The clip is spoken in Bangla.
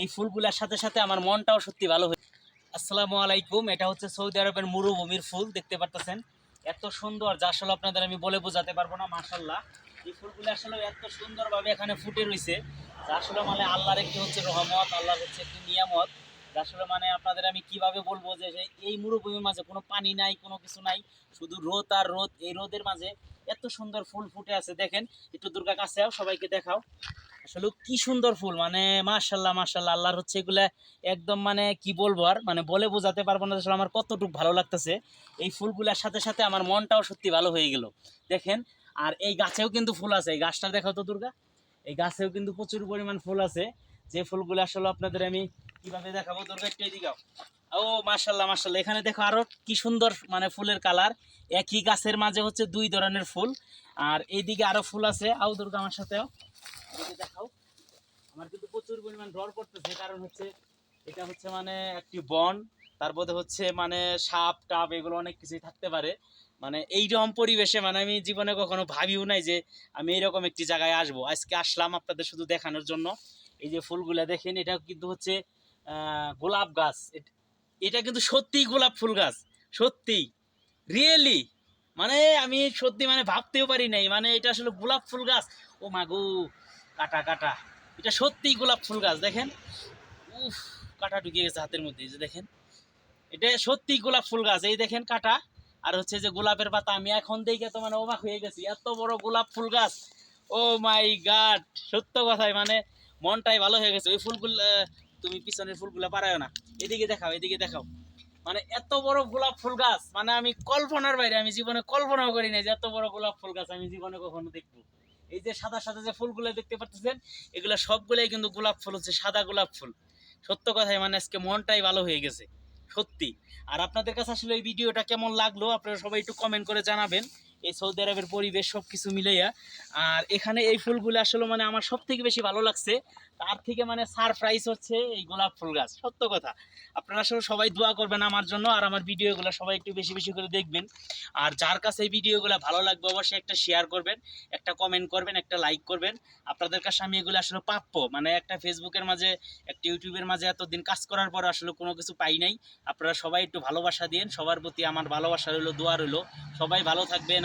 এই ফুলগুলোর সাথে সাথে আমার মনটাও সত্যি ভালো হয়ে আসসালামু আলাইকুম। এটা হচ্ছে সৌদি আরবের মরুভূমির ফুল, দেখতে পারতেছেন? এত সুন্দর, যা আসলে আপনাদের আমি বলে বোঝাতে পারব না মাশাল্লাহ এই ফুলগুলো আসলে এত সুন্দরভাবে এখানে ফুটে রয়েছে যা আসলে মানে আল্লাহর একটি হচ্ছে রহমত, আল্লাহর হচ্ছে একটি নিয়ামত। যা আসলে মানে আপনাদের আমি কীভাবে বলব যে এই মরুভূমির মাঝে কোনো পানি নাই, কোনো কিছু নাই। শুধু রোদ আর রোদ, এই রোদের মাঝে এত সুন্দর ফুল ফুটে আছে, দেখেন। একটু দুর্গা কাছে সবাইকে দেখাও। আসলে কি সুন্দর ফুল মানে মাশাল্লাহ মাশাল্লাহ, আল্লাহর হচ্ছে এগুলা একদম মানে কি বলব আর মানে বলে বোঝাতে পারব না আসলে আমার কতটুকু ভালো লাগতেছে। এই ফুলগুলার সাথে সাথে আমার মনটাও সত্যি ভালো হয়ে গেল। দেখেন, আর এই গাছেও কিন্তু ফুল আছে। এই গাছটা দেখাও তো দুর্গা। এই গাছেও কিন্তু প্রচুর পরিমাণ ফুল আছে। যে ফুলগুলো আসলে আপনাদের আমি কীভাবে দেখাবো, দুর্গা, একটু এদিকে আও। ও মাশাল্লাহ মাশাল্লাহ এখানে দেখো আরও কি সুন্দর মানে ফুলের কালার। একই গাছের মাঝে হচ্ছে দুই ধরনের ফুল। আর এইদিকে আরও ফুল আছে। আও দুর্গা আমার সাথেও। দেখাও। আমার কিন্তু প্রচুর পরিমাণ ডর করতেছে কারণ হচ্ছে এটা হচ্ছে মানে একটি বন। তারপরে হচ্ছে মানে সাপ টাপ এগুলো অনেক কিছুই থাকতে পারে। মানে এইরকম পরিবেশে মানে আমি জীবনে কখনো ভাবিও নাই যে আমি এইরকম একটি জায়গায় আসব। আজকে আসলাম আপনাদের শুধু দেখানোর জন্য। এই যে ফুলগুলা দেখেন এটা কিন্তু হচ্ছে গোলাপ গাছ। এট- কিন্তু সত্যিই গোলাপ ফুল গাছ সত্যি রিয়েলি মানে আমি সত্যি মানে ভাবতেও পারি নাই মানে এটা আসলে গোলাপ ফুল গাছ। ও মাগো কাটা কাটা। এটা সত্যিই গোলাপ ফুল গাছ, দেখেন? উফ, কাটা ঢুকে গেছে হাতের মধ্যে যে দেখেন। এটা সত্যিই গোলাপ ফুল গাছ, এই দেখেন কাটা। আর হচ্ছে যে গোলাপের পাতা, আমি এখন দেখে তো মানে অবাক হয়ে গেছি, এত বড় গোলাপ ফুল গাছ। ও মাই গাড, সত্য কথাই মানে মনটাই ভালো হয়ে গেছে। ওই ফুলগুলো, তুমি পিছনের ফুলগুলো পারায় না। এদিকে দেখাও এদিকে দেখাও। মানে এত বড় গোলাপ ফুল গাছ মানে আমি কল্পনার বাইরে, আমি জীবনে কল্পনাও করি নাই যে এত বড় গোলাপ ফুল গাছ আমি জীবনে কখনো দেখব। এই যে সাদা সাদা যে ফুলগুলো দেখতে পাচ্ছেন এগুলো সবগুলাই কিন্তু গোলাপ ফুল হচ্ছে, সাদা গোলাপ ফুল। সত্য কথাই মানে আজকে মনটাই ভালো হয়ে গেছে, সত্যি। আর আপনাদের কাছে আসলে এই ভিডিওটা কেমন লাগল, আপনারা সবাই একটু কমেন্ট করে জানাবেন। এই সৌদি আরবের পরিবেশ সব কিছু মিলাইয়া। আর এখানে এই ফুলগুলো আসলে মানে আমার সব থেকে বেশি ভালো লাগছে। তার থেকে মানে সারপ্রাইজ হচ্ছে এই গোলাপ ফুল গাছ, সত্য কথা। আপনারা আসলে সবাই দোয়া করবেন আমার জন্য আর আমার ভিডিওগুলো সবাই একটু বেশি বেশি করে দেখবেন। আর যার কাছে এই ভিডিওগুলো ভালো লাগবে অবশ্যই একটা শেয়ার করবেন, একটা কমেন্ট করবেন, একটা লাইক করবেন। আপনাদের কাছে আমি এগুলো আসলে প্রাপ্য। মানে একটা ফেসবুকের মাঝে, একটা ইউটিউবের মাঝে এতদিন কাজ করার পর আসলে কোনো কিছু পাই নাই। আপনারা সবাই একটু ভালোবাসা দিন সবার প্রতি আমার ভালোবাসা রইল, দোয়া রইল। সবাই ভালো থাকবেন।